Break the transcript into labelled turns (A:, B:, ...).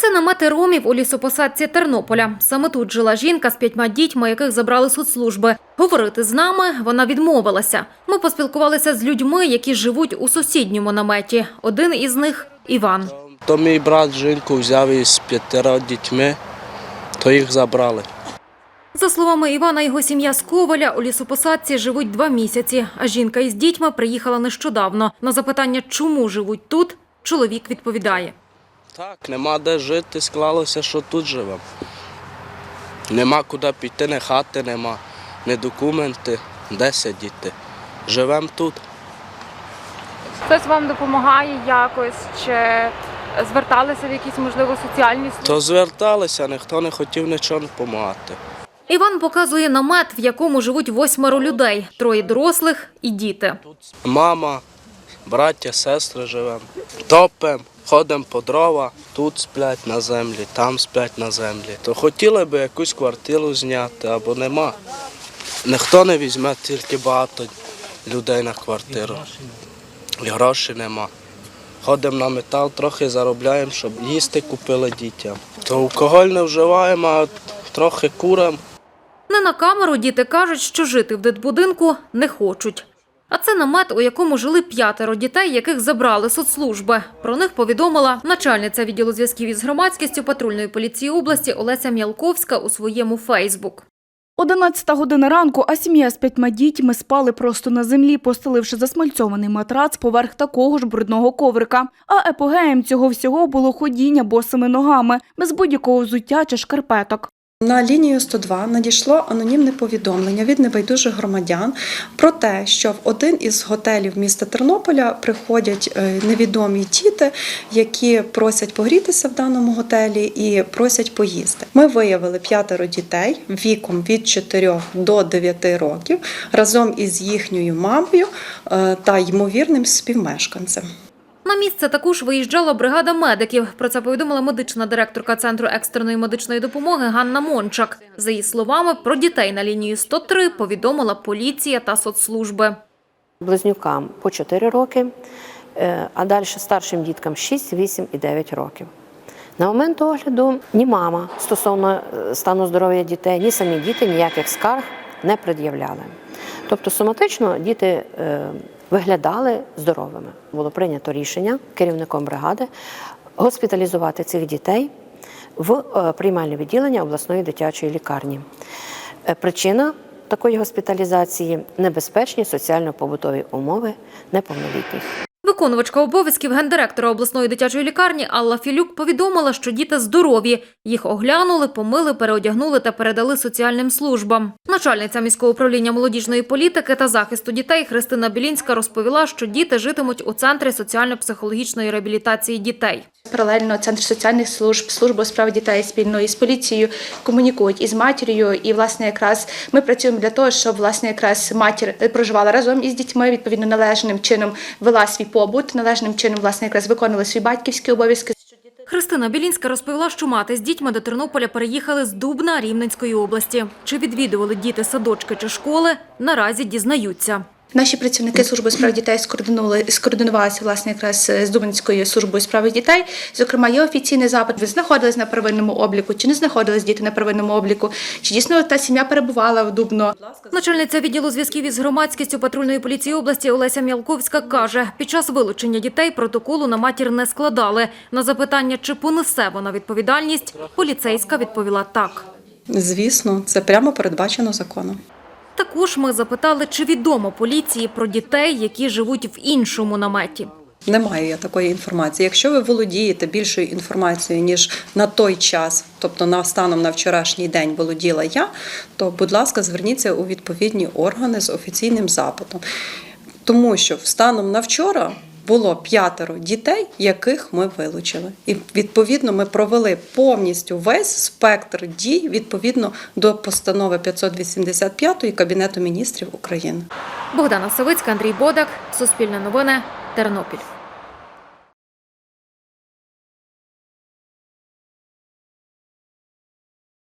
A: Це намети ромів у лісопосадці Тернополя. Саме тут жила жінка з п'ятьма дітьми, яких забрали соцслужби. Говорити з нами вона відмовилася. Ми поспілкувалися з людьми, які живуть у сусідньому наметі. Один із них Іван.
B: То мій брат жінку взяв із п'ятьора дітьми, то їх забрали.
A: За словами Івана, його сім'я з Коваля у лісопосадці живуть два місяці, а жінка із дітьми приїхала нещодавно. На запитання, чому живуть тут, чоловік відповідає.
B: Так, нема де жити, склалося, що тут живемо. Нема куди піти, не хати нема, не документи, де сидіти. Живемо тут.
C: Хтось вам допомагає якось, чи зверталися в якісь, можливо, соціальні служби?
B: То зверталися, ніхто не хотів нічого допомагати.
A: Іван показує намет, в якому живуть восьмеро людей, троє дорослих і діти.
B: Мама, браття, сестри живемо. Топимо, ходимо по дрова, тут сплять на землі, там сплять на землі. То хотіли б якусь квартиру зняти або нема. Ніхто не візьме, тільки багато людей на квартиру. І грошей нема. Ходимо на метал, трохи заробляємо, щоб їсти купили дітям. То алкоголь не вживаємо, а трохи куримо.
A: Не на камеру діти кажуть, що жити в дитбудинку не хочуть. А це намет, у якому жили п'ятеро дітей, яких забрали соцслужби. Про них повідомила начальниця відділу зв'язків із громадськістю патрульної поліції області Олеся М'ялковська у своєму Фейсбук.
D: 11 година ранку, а сім'я з п'ятьма дітьми спали просто на землі, постеливши засмальцьований матрац поверх такого ж брудного коврика. А епогеєм цього всього було ходіння босими ногами, без будь-якого взуття чи шкарпеток.
E: На лінію 102 надійшло анонімне повідомлення від небайдужих громадян про те, що в один із готелів міста Тернополя приходять е, невідомі діти, які просять погрітися в даному готелі і просять поїсти. Ми виявили п'ятеро дітей віком від 4 до 9 років разом із їхньою мамою е, та ймовірним співмешканцем.
A: На місце також виїжджала бригада медиків. Про це повідомила медична директорка Центру екстреної медичної допомоги Ганна Мончак. За її словами, про дітей на лінії 103 повідомила поліція та соцслужби.
F: близнюкам по 4 роки, е, а далі старшим діткам 6, 8 і 9 років. На момент огляду ні мама стосовно е, стану здоров'я дітей, ні самі діти ніяких скарг не пред'являли. Тобто соматично діти е, виглядали здоровими. Було прийнято рішення керівником бригади госпіталізувати цих дітей в е, приймальне відділення обласної дитячої лікарні. Е, Причина такої госпіталізації небезпечні соціально-побутові умови неповнолітніх.
A: Виконувачка обов'язків гендиректора обласної дитячої лікарні Алла Філюк повідомила, що діти здорові. Їх оглянули, помили, переодягнули та передали соціальним службам. Начальниця міського управління молодіжної політики та захисту дітей Христина Білінська розповіла, що діти житимуть у центрі соціально-психологічної реабілітації дітей.
G: Паралельно центр соціальних служб, служба у справах дітей спільно із поліцією комунікують із матір'ю. І власне якраз ми працюємо для того, щоб власне якраз матір проживала разом із дітьми, відповідно належним чином вела свій побут, належним чином власне якраз виконували свої батьківські обов'язки.
A: Христина Білінська розповіла, що мати з дітьми до Тернополя переїхали з Дубна Рівненської області. Чи відвідували діти садочки чи школи, наразі дізнаються.
G: Наші працівники служби у справах дітей скоординували скоординувалися власне якраз з Дубинською службою у справах дітей. Зокрема, є офіційний запит. Ви знаходились на первинному обліку, чи не знаходились діти на первинному обліку? Чи дійсно та сім'я перебувала в Дубно?
A: Начальниця відділу зв'язків із громадськістю патрульної поліції області Олеся Мялковська каже, під час вилучення дітей протоколу на матір не складали. На запитання, чи понесе вона відповідальність, поліцейська відповіла так.
E: Звісно, це прямо передбачено законом.
A: Також ми запитали, чи відомо поліції про дітей, які живуть в іншому наметі.
E: Немає я такої інформації. Якщо ви володієте більшою інформацією, ніж на той час, тобто на станом на вчорашній день володіла я, то, будь ласка, зверніться у відповідні органи з офіційним запитом. Тому що станом на вчора було п'ятеро дітей, яких ми вилучили. І відповідно ми провели повністю весь спектр дій відповідно до постанови 585 Кабінету міністрів України.
A: Богдана Савицька, Андрій Бодак, Суспільне новини, Тернопіль.